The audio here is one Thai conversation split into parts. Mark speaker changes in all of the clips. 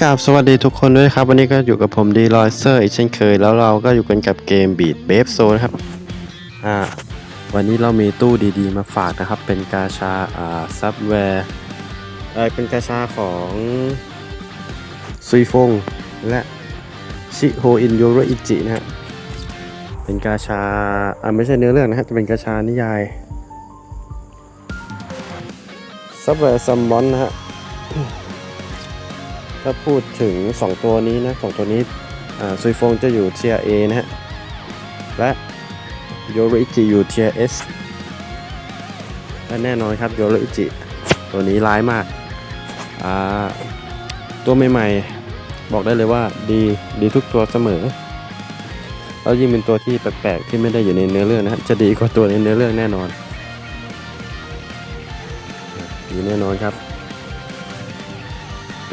Speaker 1: กราบสวัสดีทุกคนด้วยครับ วันนี้ก็อยู่กับผมดีลอยเซอร์อีกเช่นเคย แล้วเราก็อยู่กันกับเกมบีดเบฟโซนะครับอ่าวันนี้เรามีตู้ดีๆ มาฝากนะครับ เป็นกาชาอ่าซับแวร์เออเป็นกาชาของซุยฟงและชิโฮอินโยโรอิจินะฮะเป็นกาชาอ่าไม่ใช่เนื้อเรื่องนะฮะจะเป็นกาชานิยายซับแวร์ซัมมอนนะฮะ ถ้าพูดถึง 2 ตัวนี้นะสองตัวนี้ซุยฟงจะอยู่เทีย A นะฮะ และโยโรอิจิอยู่เทีย S และแน่นอนครับโยโรอิจิตัวนี้ร้ายมากาตัวใหม่ๆ บอกได้เลยว่าดีดีทุกตัวเสมอ แล้วยิ่งเป็นตัวที่แปลกๆ ที่ไม่ได้อยู่ในเนื้อเรื่องนะฮะจะดีกว่าตัวในเนื้อเรื่องแน่นอนดีแน่นอนครับ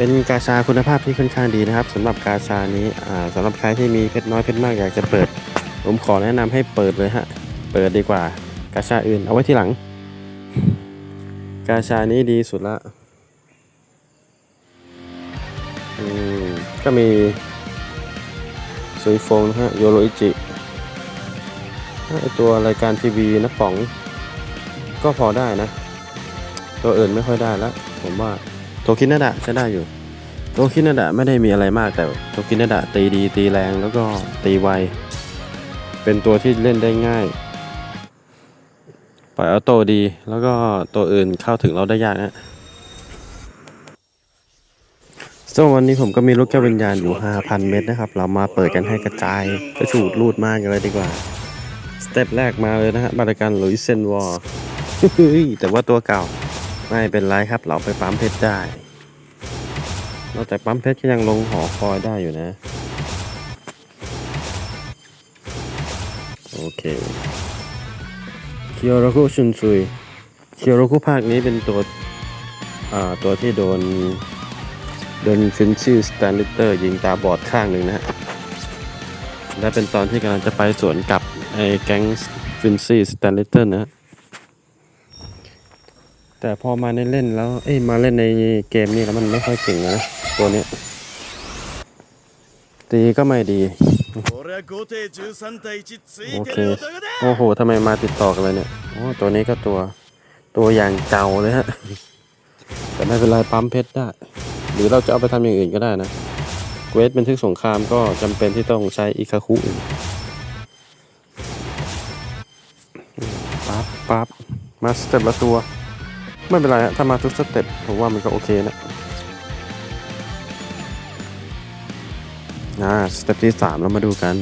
Speaker 1: เป็นกาชาคุณภาพที่ค่อนข้างดีนะครับสำหรับกาชานี้อ่าสำหรับใครที่มีเพชรน้อยเพชรมากอยากจะเปิด ผมขอแนะนำให้เปิดเลยฮะเปิดดีกว่ากาชาอื่นเอาไว้ที่หลัง กาชานี้ดีสุดละอืมก็มีซุยฟงนะฮะโยโรอิจิไอตัวรายการทีวีนะป๋อง ก็พอได้นะ ตัวอื่นไม่ค่อยได้แล้วผมว่า โทคินาดะใช้ได้อยู่โทคินาดะไม่ได้มีอะไรมากแต่โทคินาดะตีดีตีแรงแล้วก็ตีไว เป็นตัวที่เล่นได้ง่าย ปล่อยเอาโตดี แล้วก็ตัวอื่นเข้าถึงเราได้ยากนะซึ่งวันนี้ผมก็มีลูกแก้ววิญญาณอยู่ 5,000 เม็ดนะครับ เรามาเปิดกันให้กระจายกระฉูดรูดมากกันเลยดีกว่า สเต็ปแรกมาเลยนะฮะบริการหลุยเซนวอร์แต่ว่าตัวเก่า ไม่เป็นไรครับ เราไปปั๊มเพชรได้ นอกจากปั๊มเพชรก็ยังลงหอคอยได้อยู่นะ โอเคเคียวโรคุชุนซุยเคียวโรคุภาคนี้เป็นตัวอ่าตัวที่โดน โดนฟินชี่สแตนลิเตอร์ยิงตาบอดข้างหนึ่งนะฮะ และเป็นตอนที่กำลังจะไปสวนกับไอ้แก๊งฟินซี่สแตนลิเตอร์นะฮะ แต่พอมาในเล่นแล้ว เอ้ยมาเล่นในเกมนี่แล้วมันไม่ค่อยเก่งนะ ตัวนี้ ตีก็ไม่ดี โอเค โอ้โหทำไมมาติดต่อกันเลยเนี่ย โอ้ตัวนี้ก็ตัว ตัวอย่างเก่าเลยฮะ แต่ไม่เป็นไรปั๊มเพชรได้ หรือเราจะเอาไปทำอย่างอื่นก็ได้นะ เวทป็นทึกสงครามก็จำเป็นที่ต้องใช้อิคาคุปั๊บปั๊บมาสเตอร์ละตัว ไม่เป็นไรฮะถ้ามาทุกสเต็ปผมว่ามันก็โอเคนะนะสเต็ปที่สามเรามาดูกัน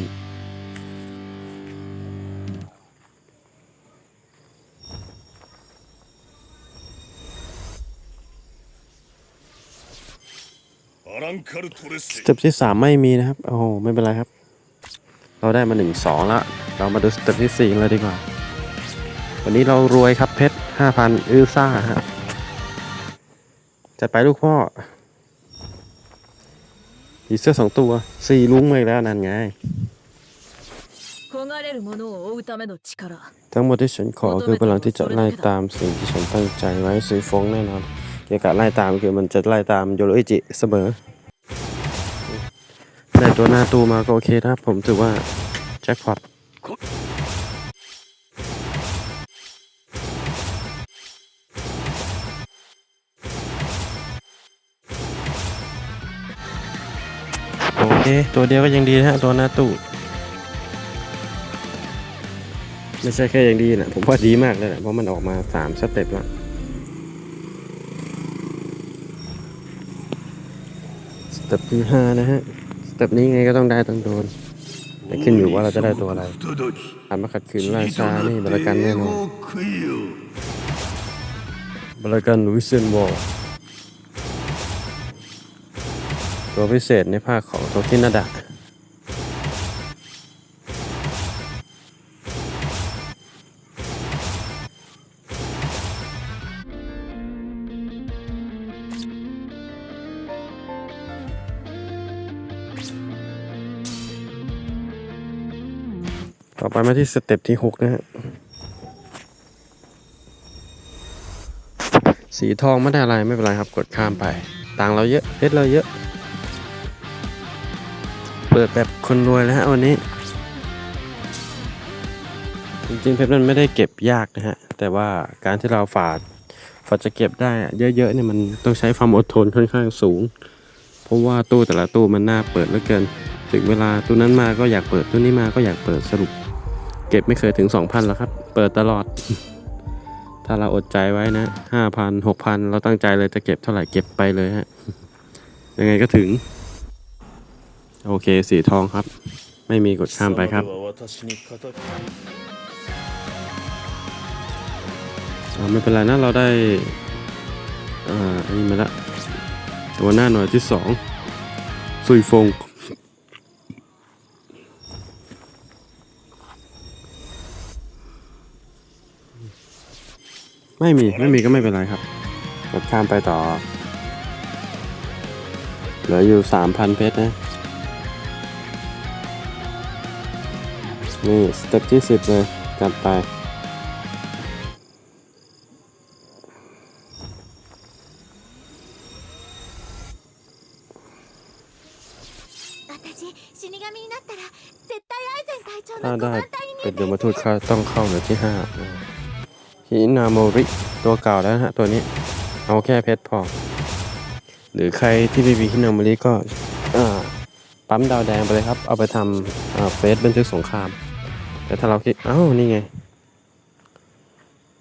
Speaker 1: สเต็ปที่สามไม่มีนะครับ โอ้ไม่เป็นไรครับ เราได้มาหนึ่งสองละ เรามาดูสเต็ปที่สี่เลยดีกว่า วันนี้เรารวยครับเพชรห้าพันอื้อซ่าฮะจัดไปลูกพ่อผีเสื้อสองตัวสี่ลุงเลยแล้วนั่นไง ทั้งหมดที่ฉันขอคือพลังที่จะไล่ตามสิ่งที่ฉันตั้งใจไว้ซื้อฟงแน่นอนเกี่ยวกับไล่ตามคือมันจะไล่ตามโยโรอิจิเสมอได้ตัวหน้าตูมาก็โอเคครับผมถือว่าแจ็คพอต โอเค ตัวเดียวก็ยังดีนะฮะ ตัวหน้าตู้ไม่ใช่แค่ยังดีนะผมว่าดีมากเลยนะเพราะมันออกมาสามสเต็ปละสเต็ปที่ห้านะฮะ สเต็ปนี้ไงก็ต้องได้ต้องโดนแต่ขึ้นอยู่ว่าเราจะได้ตัวอะไรทำมาขัดขืนราชานี่บริการแน่นอนบริการวิยเซนวอล ตัวพิเศษในภาคของโทคินาดะต่อไปมาที่สเต็ปที่หกนะฮะ สีทองไม่ได้อะไรไม่เป็นไรครับ กดข้ามไป ตังเราเยอะเพชรเราเยอะ ปิดแบบคนรวยแล้วฮะวันนี้ จริงๆเพชรมันไม่ได้เก็บยากนะฮะ แต่ว่าการที่เราฝาดฝาดจะเก็บได้อะเยอะๆเนี่ยมันต้องใช้ความอดทนค่อนข้างสูง เพราะว่าตู้แต่ละตู้มันน่าเปิดเหลือเกิน ถึงเวลาตู้นั้นมาก็อยากเปิดตู้นี้มาก็อยากเปิดสรุป เก็บไม่เคยถึง 2,000แล้วครับ เปิดตลอด ถ้าเราอดใจไว้นะ5,000 6,000 เราตั้งใจเลยจะเก็บเท่าไหร่เก็บไปเลยฮะยังไงก็ถึง โอเค สีทองครับ ไม่มีกดข้ามไปครับไม่เป็นไรนะ เราได้อันนี้มาละตัวหน้าหน่อยที่สองซุยฟงไม่มี ไม่มีก็ไม่เป็นไรครับกดข้ามไปต่อ เหลืออยู่สามพันเพชรนะ นี่สเต็ปที่ 10 เลยจัดไปถ้าได้เป็นยมาทูตข้าต้องเข้าหนือที่5นะฮินาโมริ ตัวเก่าแล้วฮะ ตัวนี้ เอาแค่เพชรพอ หรือใครที่ไม่มีฮินาโมริก็ปั๊มดาวแดงไปเลยครับ เอาไปทำเฟสบันทึกสงคราม แต่ถ้าเราคิดอ้าวนี่ไง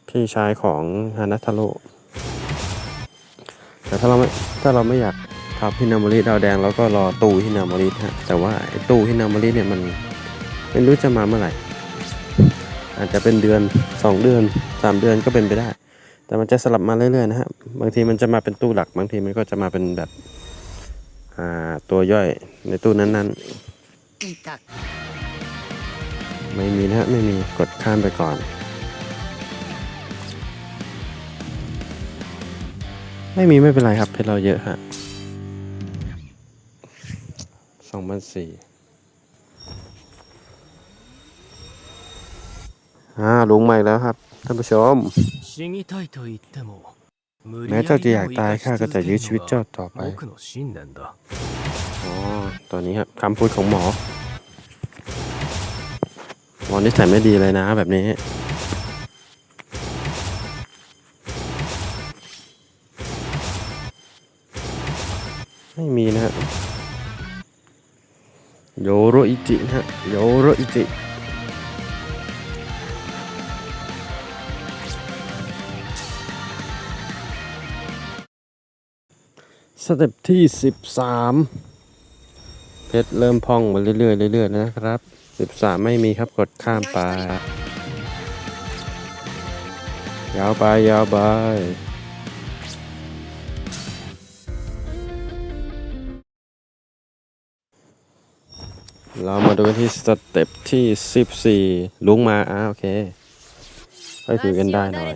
Speaker 1: พี่ชายของฮานาทาโร่แต่ถ้าเราไม่ถ้าเราไม่อยากทำฮินาโมริดาวแดงเราก็รอตู้ฮินาโมริฮะแต่ว่าตู้ฮินาโมริเนี่ยมันไม่รู้จะมาเมื่อไหร่ อาจจะเป็นเดือน 2 เดือน 3 เดือนก็เป็นไปได้ แต่มันจะสลับมาเรื่อยๆนะฮะบางทีมันจะมาเป็นตู้หลัก บางทีมันก็จะมาเป็นแบบตัวย่อยในตู้นั้นๆ ไม่มีนะไม่มีกดข้ามไปก่อน ไม่มีไม่เป็นไรครับเพชรเราเยอะฮะสองพันสี่อ่าลุงใหม่แล้วครับท่านผู้ชมแม้เจ้าจะอยากตายข้าก็จะยื้อชีวิตเจ้าต่อไปอ๋อตอนนี้ครับคำพูดของหมอ หมอนิสัยไม่ดีเลยนะแบบนี้ ไม่มีนะฮะโยโรอิจินะฮะโยโรอิจิสเต็ปที่ 13 เพชรเริ่มพองมาเรื่อยๆเรื่อยๆนะครับ สิบสามไม่มีครับกดข้ามไป ยาวไป ยาวไปเรามาดูที่สเต็ปที่สิบสี่ลุงมาอ่าโอเคให้คุยกันได้หน่อย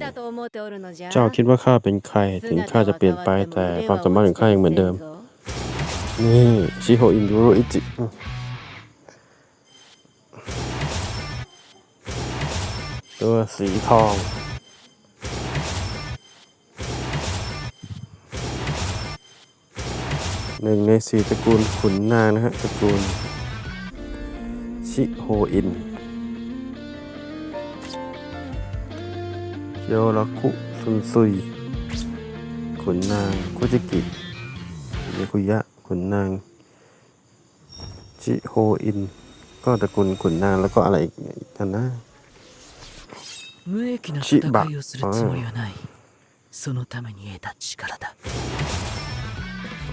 Speaker 1: เจ้าคิดว่าข้าเป็นใคร ถึงข้าจะเปลี่ยนไปแต่ความสามารถของข้ายังเหมือนเดิม นี่ ชิโฮอินดูโรอิจิ ตัวสีทอง หนึ่งในสี่ตระกูลขุนนางนะฮะตระกูล ชิโฮอินเคียวรัคุซุนซุย ขุนนางคุจิกิเยคุยะ ขุนนางจิโฮอิน ก็ตระกูลขุนนางแล้วก็อะไรอีกกันนะ
Speaker 2: 無益な
Speaker 1: ち
Speaker 2: 戦
Speaker 1: ば
Speaker 2: いをするつもりはないそのために得た力だ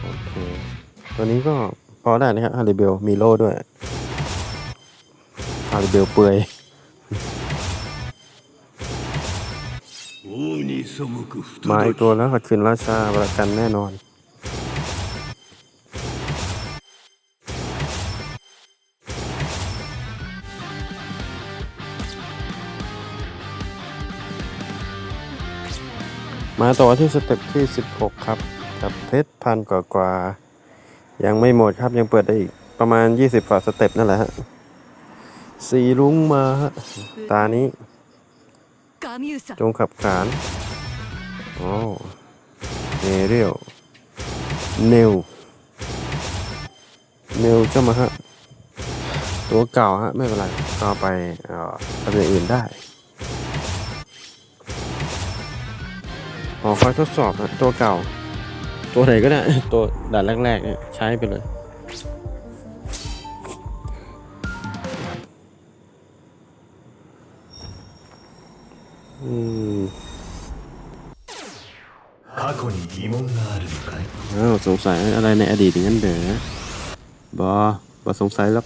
Speaker 1: โอเค ตัวนี้ก็พอได้นะครับฮาริเบลมีโล่ด้วยฮาริเบลเปื่อย
Speaker 3: 王に背く不
Speaker 1: มาอีก
Speaker 3: 届
Speaker 1: ตัวแล้วขัดขืนราชาประกันแน่นอน มาต่อที่สเต็ปที่ 16 ครับ กับเพชรพันกว่ากว่า ยังไม่หมดครับยังเปิดได้อีกประมาณ 20ฝ่าสเต็ปนั่นแหละฮะสีลุ้งมาฮะตานี้ จงขับขานโอ้เนเรียวเนวเนวจะมาฮะ ตัวเก่าฮะ ไม่เป็นไรก็ไปทำอย่างอื่นได้ ขอคอยทดสอบนะตัวเก่า ตัวไหนก็ได้ ตัวด่านแรกๆเนี่ยใช้ไปเลย
Speaker 3: เอ
Speaker 1: อสงสัยอะไรในอดีตอย่างนั้นเด้อบอบอสงสัยแล้ว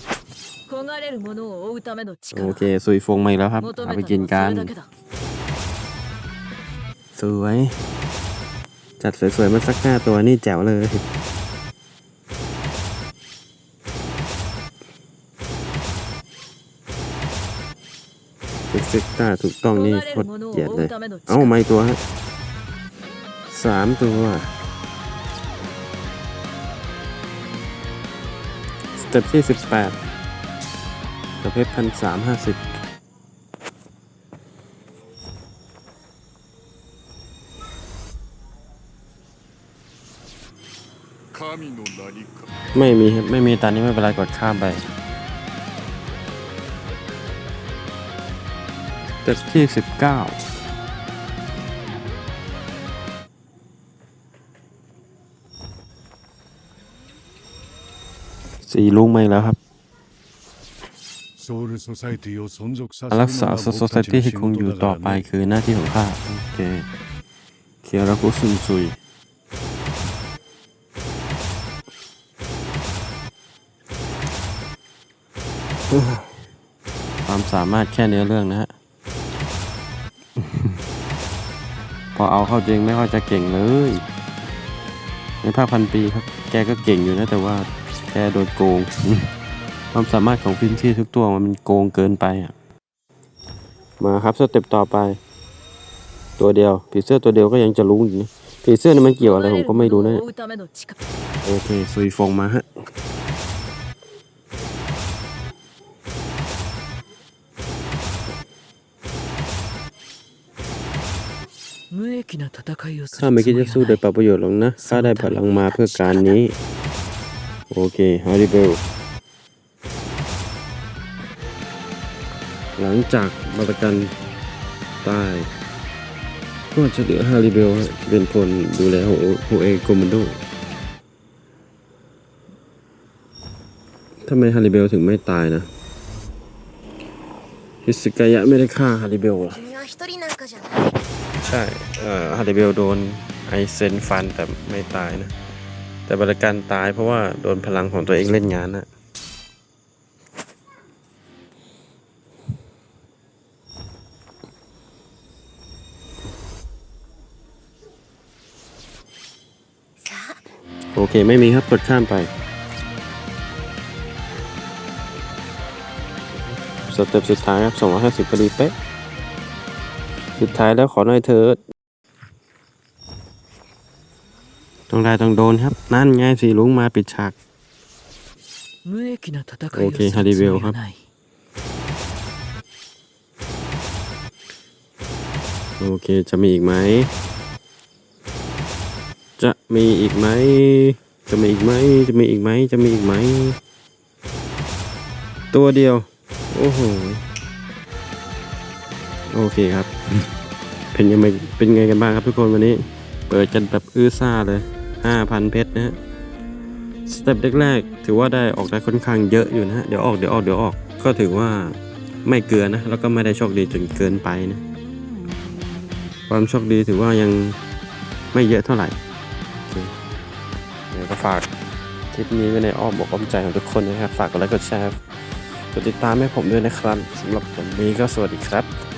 Speaker 1: โอเคซุยฟงมาแล้วครับเอาไปกินกัน สวย จัดสวยๆมาสักห้าตัวนี่แจ๋วเลย เซ็กต้าถูกต้องนี่โคตรเจ๋
Speaker 4: ง
Speaker 1: เลย เอ้าไม่ตัวฮะสามตัวสเต็ปที่สิบแปดประเภทพันสามห้าสิบ ไม่มีไม่มีตอนนี้ไม่เป็นไรกดข้ามไป เต็ปที่สิบเก้าสี่ลุงไม่แล้วครับรักษาสั
Speaker 5: ง
Speaker 1: คม
Speaker 5: ที่
Speaker 1: คงอยู่ต่อไปคือหน้าที่ของข้าโอเคเคียร์กุสุนซุย ความสามารถแค่เนื้อเรื่องนะฮะ พอเอาเข้าจริงไม่ค่อยจะเก่งเลย ในภาพพันปีครับ แกก็เก่งอยู่นะแต่ว่าแกโดนโกง ความสามารถของฟินชี่ทุกตัวมันโกงเกินไปอะ มาครับสเต็ปต่อไป ตัวเดียวผีเสื้อตัวเดียวก็ยังจะรู้อยู่ผีเสื้อนี่มันเกี่ยวอะไรผมก็ไม่รู้นะโอเคซุยฟงมาฮะ ข้าไม่คิดจะสู้โดยปรับประโยชน์หรอกนะ ข้าได้พลังมาเพื่อการนี้ โอเคฮาริเบล หลังจากมาตรการตาย ก็จะเหลือฮาริเบลเป็นคนดูแลโฮเอโกมันโดทำไมฮาริเบลถึงไม่ตายนะฮิสกายะไม่ได้ฆ่าฮาริเบลหรอ ใช่ เอ่อฮาริเบลโดนไอเซนฟันแต่ไม่ตายนะ แต่บริการตายเพราะว่าโดนพลังของตัวเองเล่นงานนะโอเค ไม่มีครับ กดข้ามไป สเต็ปสุดท้ายครับ 250พอดีเป๊ะ สุดท้ายแล้วขอหน่อยเถิดต้องได้ต้องโดนครับ นั่นไงสีลุงมาปิดฉาก โอเคฮาริเวลครับ โอเคจะมีอีกไหม จะมีอีกไหม จะมีอีกไหม จะมีอีกไหม จะมีอีกไหม ตัวเดียว โอ้โห โอเคครับ เป็นยังไงเป็นไงกันบ้างครับทุกคนวันนี้ เปิดกันแบบอื้อซ่าเลย 5,000 เพชรนะฮะสเต็ปแรกๆถือว่าได้ออกได้ค่อนข้างเยอะอยู่นะฮะเดี๋ยวออกเดี๋ยวออกเดี๋ยวออกก็ถือว่าไม่เกลือนะแล้วก็ไม่ได้โชคดีจนเกินไปนะความโชคดีถือว่ายังไม่เยอะเท่าไหร่เดี๋ยวก็ฝากคลิปนี้ไว้ในอ้อมอกอ้อมใจของทุกคนนะครับ ฝากกดไลค์กดแชร์กดติดตามให้ผมด้วยนะครับสำหรับวันนี้ก็สวัสดีครับ